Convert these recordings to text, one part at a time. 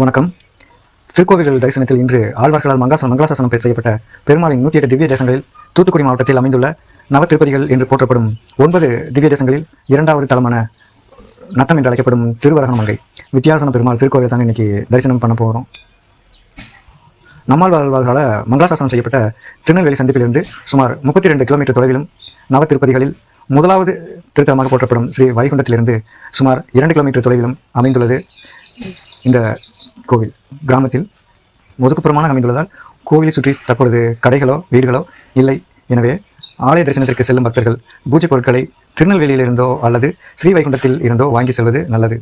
வணக்கம். திருக்கோவில்கள் தரிசனத்தில் இன்று ஆழ்வார்களால் மங்காசனம் மங்களாசாசனம் செய்யப்பட்ட பெருமாளின் நூற்றி எட்டு திவ்ய தேசங்களில் தூத்துக்குடி மாவட்டத்தில் அமைந்துள்ள நவ திருப்பதிகள் என்று போற்றப்படும் ஒன்பது திவ்ய தேசங்களில் இரண்டாவது தலமான நத்தம் என்று அழைக்கப்படும் திருவரகமங்கை வித்தியாசன பெருமாள் திருக்கோவில் தாங்க இன்னைக்கு தரிசனம் பண்ண போகிறோம் நம்மால் வாழ்வார்களால் மங்களாசாசனம் செய்யப்பட்ட திருநெல்வேலி சந்திப்பிலிருந்து சுமார் முப்பத்தி ரெண்டு கிலோமீட்டர் தொலைவிலும் நவ திருப்பதிகளில் முதலாவது திருத்தலமாக போற்றப்படும் ஸ்ரீ வைகுண்டத்திலிருந்து சுமார் இரண்டு கிலோமீட்டர் தொலைவிலும் அமைந்துள்ளது. இந்த கோவில் கிராமத்தில் ஒதுக்குப்புறமான அமைந்துள்ளதால் கோவிலை சுற்றி தற்பொழுது கடைகளோ வீடுகளோ இல்லை. எனவே ஆலய தரிசனத்திற்கு செல்லும் பக்தர்கள் பூஜை பொருட்களை திருநெல்வேலியிலிருந்தோ அல்லது ஸ்ரீவைகுண்டத்தில் இருந்தோ வாங்கி செல்வது நல்லது.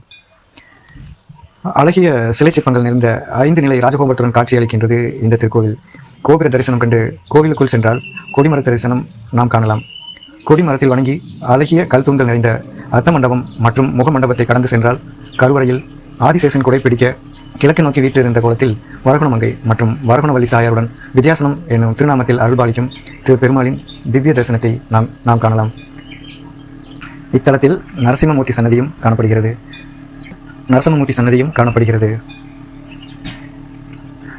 அழகிய சிலை சிற்பங்கள் நிறைந்த ஐந்து நிலை ராஜகோபுரத்துடன் காட்சியளிக்கின்றது இந்த திருக்கோவில். கோபுர தரிசனம் கண்டு கோவிலுக்குள் சென்றால் கொடிமர தரிசனம் நாம் காணலாம். கொடிமரத்தில் வணங்கி அழகிய கல் தூண்கள் நிறைந்த அர்த்த மண்டபம் மற்றும் முக மண்டபத்தை கடந்து சென்றால் கருவறையில் ஆதிசேஷன் குடை பிடிக்க கிழக்கு நோக்கி வீட்டில் இருந்த குளத்தில் வரகுணமங்கை மற்றும் வரகுணவல்லி தாயாருடன் விஜயாசனம் என்னும் திருநாமத்தில் அருள்பாலிக்கும் திரு பெருமாளின் திவ்ய தரிசனத்தை நாம் நாம் காணலாம். இத்தலத்தில் நரசிம்மமூர்த்தி சன்னதியும் காணப்படுகிறது. நரசிம்மமூர்த்தி சன்னதியும் காணப்படுகிறது.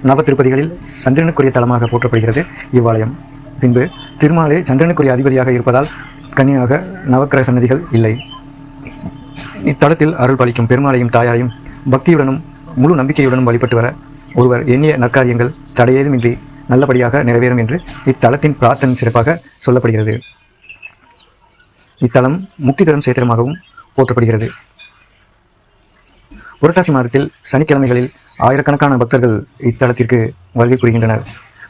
நவ திருப்பதிகளில் சந்திரனுக்குரிய தலமாக போற்றப்படுகிறது இவ்வாலயம். பின்பு திருமாலே சந்திரனுக்குரிய அதிபதியாக இருப்பதால் கன்னியாக நவக்கிரக சன்னதிகள் இல்லை. இத்தலத்தில் அருள் பாலிக்கும் பெருமாளையும் தாயாரையும் பக்தியுடனும் முழு நம்பிக்கையுடனும் வழிபட்டு வர ஒருவர் எண்ணிய நற்காரியங்கள் தடையேதுமின்றி நல்லபடியாக நிறைவேறும் என்று இத்தலத்தின் பிரார்த்தனை சிறப்பாக சொல்லப்படுகிறது. இத்தலம் முக்தி தரும் சேத்திரமாகவும் போற்றப்படுகிறது. புரட்டாசி மாதத்தில் சனிக்கிழமைகளில் ஆயிரக்கணக்கான பக்தர்கள் இத்தலத்திற்கு வருகை புரிகின்றனர்.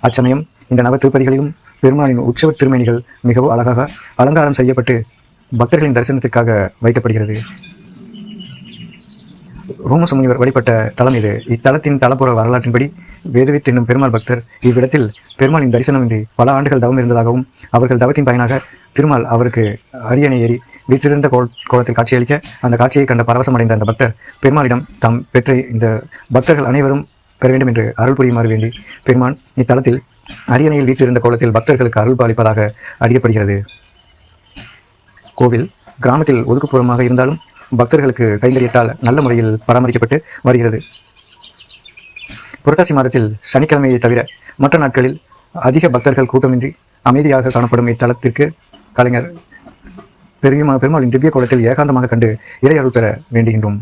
அச்சமயம் இந்த நவ திருப்பதிகளிலும் பெருமாளின் உற்சவ திருமேனிகள் மிகவும் அழகாக அலங்காரம் செய்யப்பட்டு பக்தர்களின் தரிசனத்திற்காக வைக்கப்படுகிறது. ரோமசமுனிவர் வழிபட்ட தலம் இது. இத்தலத்தின் தலப்புற வரலாற்றின்படி வேதவித் என்னும் பெருமாள் பக்தர் இவ்விடத்தில் பெருமாளின் தரிசனமின்றி பல ஆண்டுகள் தவம் இருந்ததாகவும் அவர்கள் தவத்தின் பயனாக திருமால் அவருக்கு அரியணை ஏறி வீட்டிலிருந்த கோ கோலத்தில் காட்சியளிக்க அந்த காட்சியை கண்ட பரவசமடைந்த அந்த பக்தர் பெருமாளிடம் தாம் பெற்ற இந்த பக்தர்கள் அனைவரும் பெற வேண்டும் என்று அருள் புரியுமாறு வேண்டி பெருமான் இத்தலத்தில் அரியணையில் வீற்றிருந்த கோலத்தில் பக்தர்களுக்கு அருள் பாலிப்பதாக அறியப்படுகிறது கோவில் கிராமத்தில் ஒதுக்குப்புறமாக இருந்தாலும் பக்தர்களுக்கு கைங்கரியத்தால் நல்ல முறையில் பராமரிக்கப்பட்டு வருகிறது. புரட்டாசி மாதத்தில் சனிக்கிழமையை தவிர மற்ற நாட்களில் அதிக பக்தர்கள் கூட்டமின்றி அமைதியாக காணப்படும் இத்தலத்திற்கு கலைஞர் பெருமா பெருமாளின் திவ்ய கோலத்தில் ஏகாந்தமாக கண்டு இறை பெற வேண்டுகின்றோம்.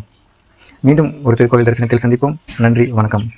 மீண்டும் ஒரு திருக்கோவில் தரிசனத்தில் சந்திப்போம். நன்றி வணக்கம்.